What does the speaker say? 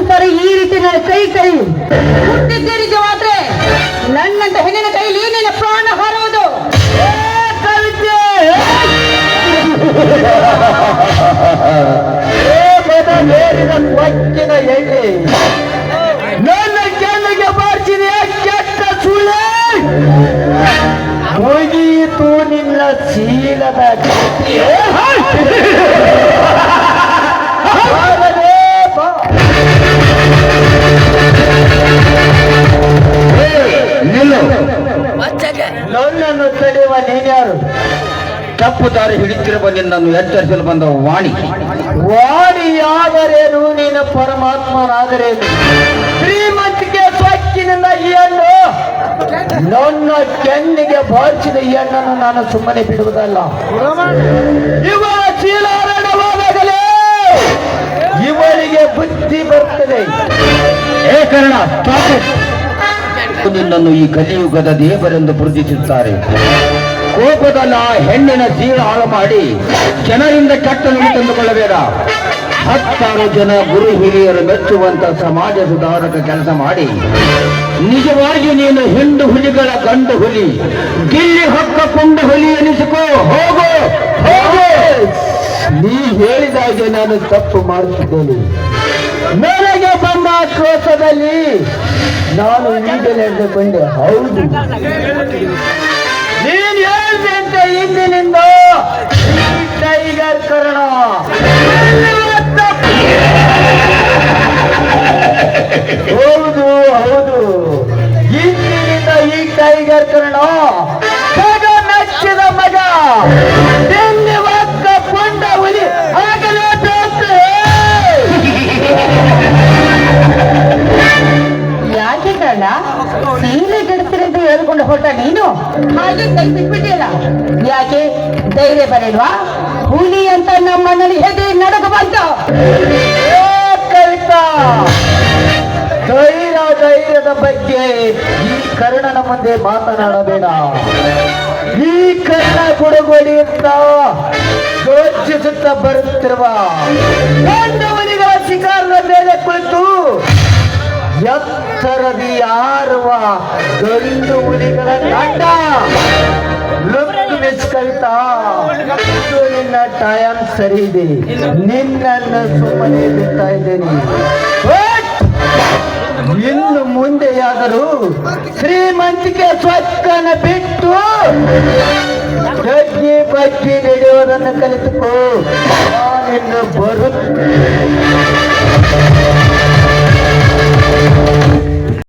ಒಂದ್ಸರಿ ಈ ರೀತಿ ನನ್ನ ಕೈ ಕೈ ನಿಜವಾದ್ರೆ ನನ್ನಂತ ಹೆಣ್ಣಿನ ಕೈಲಿ ನಿನ್ನ ಪ್ರಾಣ ಹಾರುವುದು ಕೊಚ್ಚಿನ ಎಣ್ಣೆ. ನನ್ನ ಕೆನ್ನಿಗೆ ಬಾರಿಸಿದೆ ಕೆಟ್ಟ ಸುಳ್ಳೆ. ಮುಗಿಯಿತು ನಿನ್ನ ಶೀಲದ ತಪ್ಪು ದಾರಿ ಹಿಡಿತಿರುವ ನಿನ್ನನ್ನು ಎಚ್ಚರಿಸಲು ಬಂದ ವಾಣಿ. ವಾಣಿಯಾದರೇನು? ನೀನು ಪರಮಾತ್ಮನಾದರೇನು ಶ್ರೀಮಂತಿಕೆ ಸ್ವಚ್ಛಿನಿಂದ ಹಣ್ಣು. ನನ್ನ ಕೆನ್ನಿಗೆ ಬಾಚಿದ ಈ ಹಣ್ಣನ್ನು ನಾನು ಸುಮ್ಮನೆ ಬಿಡುವುದಲ್ಲ. ಇವರ ಚೀಲಾರಣವಾದಾಗಲೇ ಇವರಿಗೆ ಬುದ್ಧಿ ಬರ್ತದೆ. ಏ ಕರ್ಣ. ನಿನ್ನನ್ನು ಈ ಕಲಿಯುಗದ ದೇವರೆಂದು ಪೂಜಿಸುತ್ತಾರೆ. ಕೋಪದಲ್ಲ ಹೆಣ್ಣಿನ ಜೀವ ಹಾಳು ಮಾಡಿ ಜನರಿಂದ ಕೆಟ್ಟ ನುಡಿ ತಂದುಕೊಳ್ಳಬೇಡ ಹತ್ತಾರು ಜನ ಗುರು ಹಿರಿಯರು ಮೆಚ್ಚುವಂತ ಸಮಾಜ ಸುಧಾರಕ ಕೆಲಸ ಮಾಡಿ. ನಿಜವಾಗಿ ನೀನು ಹಿಂಡು ಹುಲಿಗಳ ಗಂಡು ಹುಲಿ. ಗಿಲ್ಲಿ ಹಕ್ಕ ಕೊಂಡು ಹುಲಿ ಎನಿಸಿಕೋ, ಹೋಗು ಹೋಗು. ನೀ ಹೇಳಿದಾಗೆ ನಾನು ತಪ್ಪು ಮಾಡುತ್ತಿದ್ದೇನೆ. ನನಗೆ ಬಂದ ಕ್ರೋಶದಲ್ಲಿ ನಾನು ಈಗಲೇ ಬಂದೆ ಹೌದು. ಇಂದಿನಿಂದ ಟೈಗರ್ ಕರ್ಣ. ಹೌದು ಹೌದು. ಇಂದಿನಿಂದ ಈ ಟೈಗರ್ ಕರ್ಣ. ಹೊರಟ ನೀನು? ಹಾಗೆ ಕೈ ಬಿಟ್ಬಿಟ್ಟಿಲ್ಲ. ಯಾಕೆ? ಧೈರ್ಯ ಬರಲ್ವಾ? ಹುಲಿ ಅಂತ ನಮ್ಮನಲ್ಲಿ ಹೆದರಿ ನಡಕ ಬಂತ. ಧೈರ್ಯ, ಧೈರ್ಯದ ಬಗ್ಗೆ ಈ ಕರ್ಣನ ಮುಂದೆ ಮಾತನಾಡಬೇಡ. ಈ ಕರ್ಣ ಕೊಡುಗೊಡಿಯುತ್ತ ಯೋಚಿಸುತ್ತ ಬರುತ್ತಿರುವ ಗಂಡು ಹುಲಿಗಳ ಗಂಡ ಲುಕ್ ಮೆಚ್ಕೊಳ್ತಾ. ಇದು ನಿನ್ನ ಟೈಮ್ ಸರಿ ಇದೆ. ನಿನ್ನನ್ನು ಸುಮ್ಮನೆ ಬಿಡ್ತಾ ಇದ್ದೇನೆ. ಇನ್ನು ಮುಂದೆಯಾದರೂ ಶ್ರೀಮಂತಿಕೆ ಸ್ವಕ್ಕನ ಬಿಟ್ಟು ಜಗ್ಗಿ ಬಗ್ಗಿ ನಡೆಯುವುದನ್ನು ಕಲಿತುಕೋ. ನಿನ್ನ ಬರುತ್ತೇನೆ.